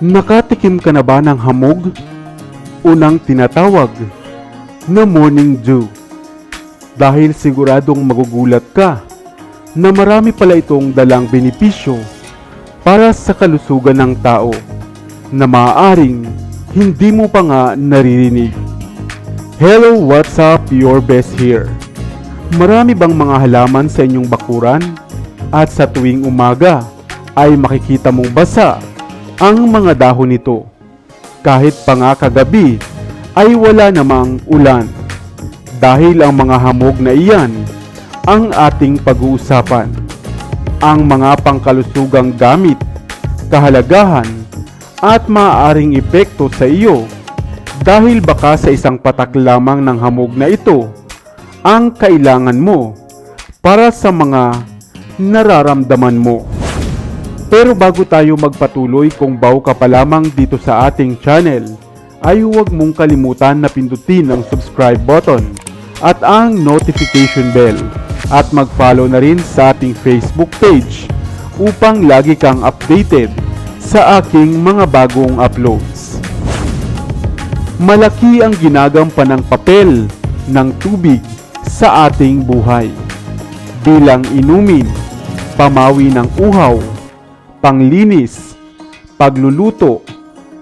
Nakatikim ka na ba ng hamog? Unang tinatawag na morning dew. Dahil siguradong magugulat ka na marami pala itong dalang benepisyo para sa kalusugan ng tao na maaaring hindi mo pa nga naririnig. Hello, what's up? Your best here. Marami bang mga halaman sa inyong bakuran? At sa tuwing umaga ay makikita mong basa ang mga dahon nito. Kahit pa ay wala namang ulan. Dahil ang mga hamog na iyan ang ating pag-uusapan. Ang mga pangkalusugang gamit, kahalagahan at maaaring epekto sa iyo dahil baka sa isang patak lamang ng hamog na ito ang kailangan mo para sa mga nararamdaman mo. Pero bago tayo magpatuloy kung bago ka pa lamang dito sa ating channel, ay huwag mong kalimutan na pindutin ang subscribe button at ang notification bell at mag-follow na rin sa ating Facebook page upang lagi kang updated sa aking mga bagong uploads. Malaki ang ginagampan ng papel ng tubig sa ating buhay bilang inumin, pamawi ng uhaw, panglinis, pagluluto,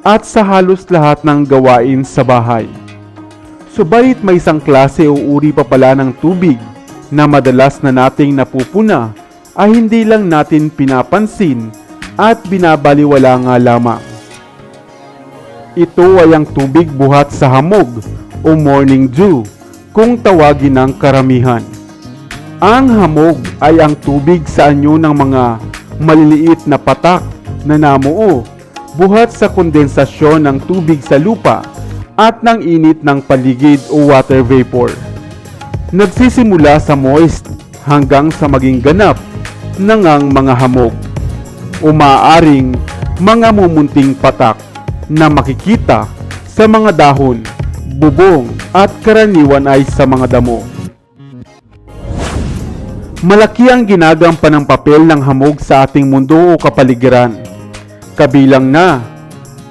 at sa halos lahat ng gawain sa bahay. Subalit may isang klase o uri pa pala ng tubig na madalas na nating napupuna ay hindi lang natin pinapansin at binabaliwala nga lamang. Ito ay ang tubig buhat sa hamog o morning dew kung tawagin ng karamihan. Ang hamog ay ang tubig sa anyo ng mga maliliit na patak na namuo buhat sa kondensasyon ng tubig sa lupa at ng init ng paligid o water vapor. Nagsisimula sa moist hanggang sa maging ganap ng ang mga hamog o maaaring mga mumunting patak na makikita sa mga dahon, bubong at karaniwan ay sa mga damo. Malaki ang ginagampan ng papel ng hamog sa ating mundo o kapaligiran. Kabilang na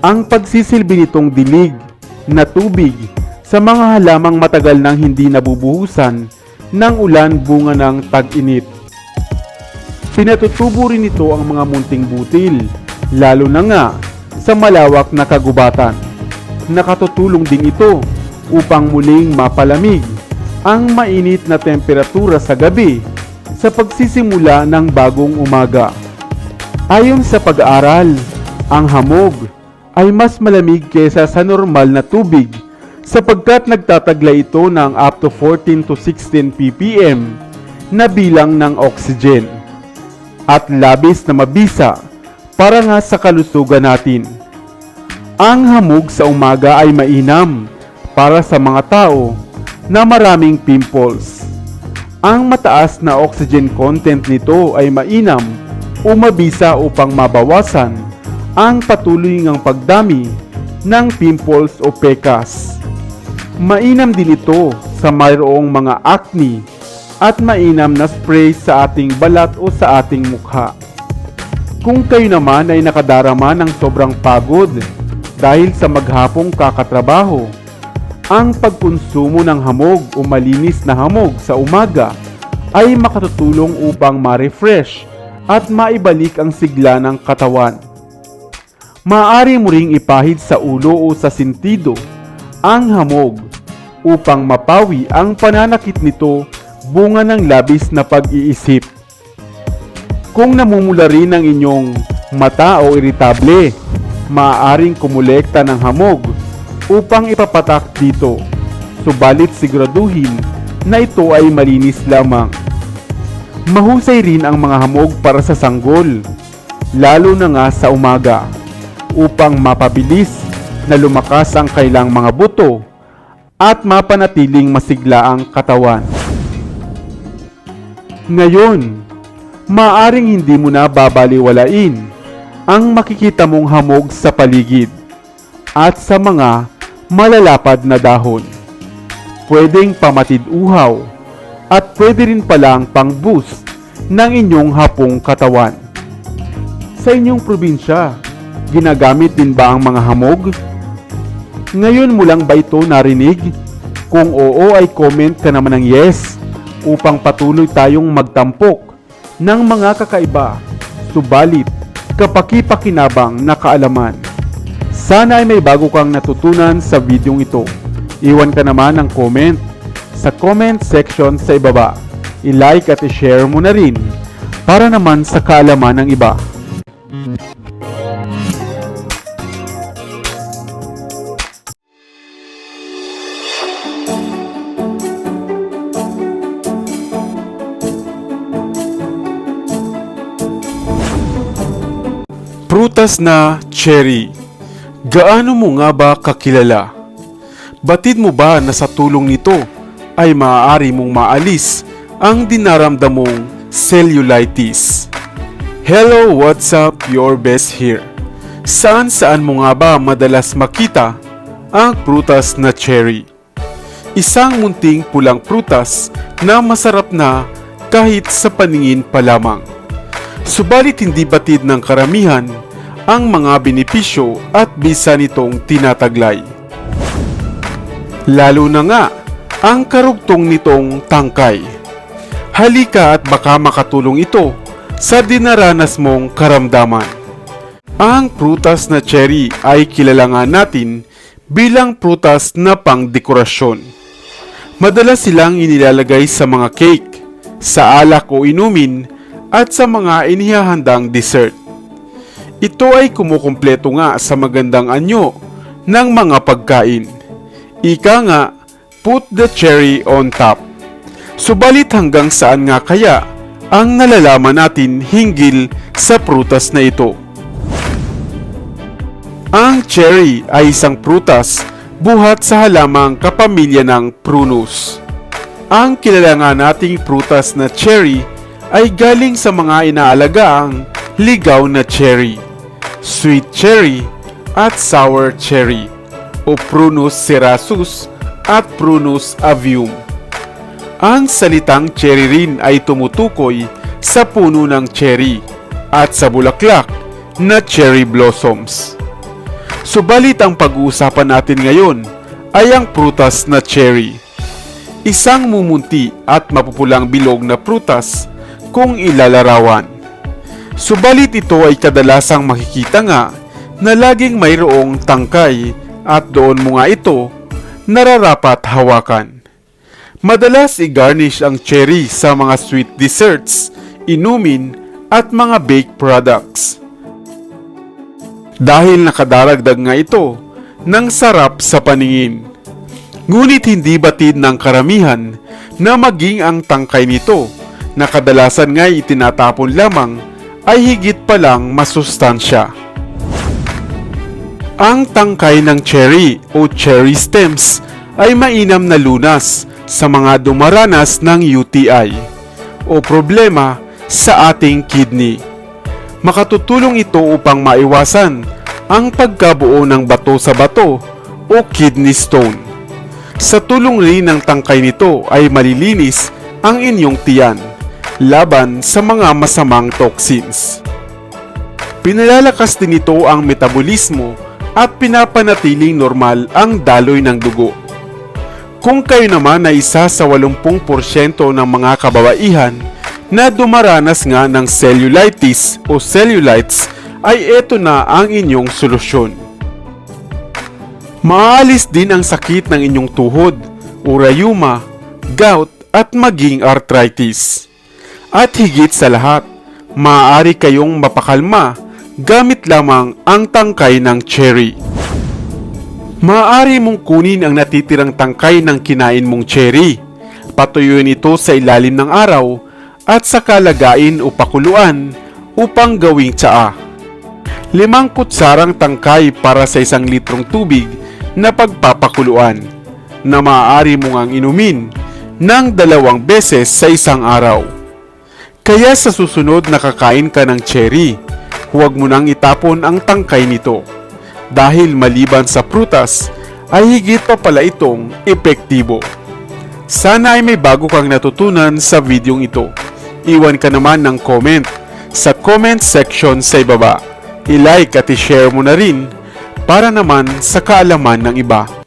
ang pagsisilbi nitong dilig na tubig sa mga halamang matagal nang hindi nabubuhusan ng ulan bunga ng tag-init. Pinatutubo rin ito ang mga munting butil, lalo na nga sa malawak na kagubatan. Nakatutulong din ito upang muling mapalamig ang mainit na temperatura sa gabi sa pagsisimula ng bagong umaga. Ayon sa pag-aaral, ang hamog ay mas malamig kaysa sa normal na tubig sapagkat nagtataglay ito ng up to 14 to 16 ppm na bilang ng oxygen at labis na mabisa para nga sa kalusugan natin. Ang hamog sa umaga ay mainam para sa mga tao na maraming pimples. Ang mataas na oxygen content nito ay mainam o mabisa upang mabawasan ang patuloy ngang pagdami ng pimples o pekas. Mainam din ito sa mayroong mga acne at mainam na spray sa ating balat o sa ating mukha. Kung kayo naman ay nakadarama ng sobrang pagod dahil sa maghapong kakatrabaho, ang pagkonsumo ng hamog o malinis na hamog sa umaga ay makatutulong upang ma-refresh at maibalik ang sigla ng katawan. Maaari mo ring ipahid sa ulo o sa sentido ang hamog upang mapawi ang pananakit nito bunga ng labis na pag-iisip. Kung namumula rin ang inyong mata o iritable, maaaring kumulekta ng hamog upang ipapatak dito. Subalit siguraduhin na ito ay malinis lamang. Mahusay rin ang mga hamog para sa sanggol, lalo na nga sa umaga, upang mapabilis na lumakas ang kailang mga buto at mapanatiling masigla ang katawan. Ngayon, maaring hindi mo na babaliwalain ang makikita mong hamog sa paligid at sa mga malalapad na dahon. Pwedeng pamatid uhaw at pwede rin palang pang-boost ng inyong hapong katawan. Sa inyong probinsya, Ginagamit din ba ang mga hamog? Ngayon mo lang ba ito narinig? Kung oo ay comment ka naman ng yes upang patuloy tayong magtampok ng mga kakaiba, subalit kapakipakinabang na kaalaman. Sana ay may bago kang natutunan sa videong ito. Iwan ka naman ng comment sa comment section sa ibaba. I-like at i-share mo na rin para naman sa kaalaman ng iba. Prutas na cherry. Gaano mo nga ba kakilala? Batid mo ba na sa tulong nito ay maaari mong maalis ang dinaramdam mong cellulitis? Hello, what's up? Your best here. Saan saan mo nga ba madalas makita ang prutas na cherry? Isang munting pulang prutas na masarap na kahit sa paningin pa lamang. Subalit hindi batid ng karamihan ang mga benepisyo at bisa nitong tinataglay. Lalo na nga ang karugtong nitong tangkay. Halika at baka makatulong ito sa dinaranas mong karamdaman. Ang prutas na cherry ay kilala nga natin bilang prutas na pangdekorasyon. Madalas silang inilalagay sa mga cake, sa alak o inumin at sa mga inihahandang dessert. Ito ay kumukumpleto nga sa magandang anyo ng mga pagkain. Ika nga, put the cherry on top. Subalit hanggang saan nga kaya ang nalalaman natin hinggil sa prutas na ito? Ang cherry ay isang prutas buhat sa halamang kapamilya ng prunus. Ang kilala nga nating prutas na cherry ay galing sa mga inaalagaang ligaw na cherry, sweet cherry at sour cherry o Prunus cerasus at Prunus avium. Ang salitang cherry rin ay tumutukoy sa puno ng cherry at sa bulaklak na cherry blossoms. Subalit ang pag-uusapan natin ngayon ay ang prutas na cherry. Isang mumunti at mapupulang bilog na prutas kung ilalarawan. Subalit ito ay kadalasang makikita nga na laging mayroong tangkay at doon mo nga ito nararapat hawakan. Madalas i-garnish ang cherry sa mga sweet desserts, inumin at mga baked products. Dahil nakadaragdag nga ito ng sarap sa paningin. Ngunit hindi batid ng karamihan na maging ang tangkay nito na kadalasan nga itinatapon lamang ay higit palang masustansya. Ang tangkay ng cherry o cherry stems ay mainam na lunas sa mga dumaranas ng UTI o problema sa ating kidney. Makatutulong ito upang maiwasan ang pagkabuo ng bato sa bato o kidney stone. Sa tulong rin ng tangkay nito ay malilinis ang inyong tiyan laban sa mga masamang toxins. Pinalalakas din ito ang metabolismo at pinapanatiling normal ang daloy ng dugo. Kung kayo naman ay isa sa 80% ng mga kababaihan na dumaranas nga ng cellulitis o cellulites ay ito na ang inyong solusyon. Maalis din ang sakit ng inyong tuhod, urayuma, gout at maging arthritis. At higit sa lahat, maaari kayong mapakalma gamit lamang ang tangkay ng cherry. Maaari mong kunin ang natitirang tangkay ng kinain mong cherry, patuyuin ito sa ilalim ng araw at saka lagain o pakuluan upang gawing tsaa. Limang kutsarang tangkay para sa isang litrong tubig na pagpapakuluan na maaari mong ang inumin ng dalawang beses sa isang araw. Kaya sa susunod na kakain ka ng cherry, huwag mo nang itapon ang tangkay nito. Dahil maliban sa prutas, ay higit pa pala itong epektibo. Sana ay may bago kang natutunan sa videong ito. Iwan ka naman ng comment sa comment section sa ibaba. I-like at i-share mo na rin para naman sa kaalaman ng iba.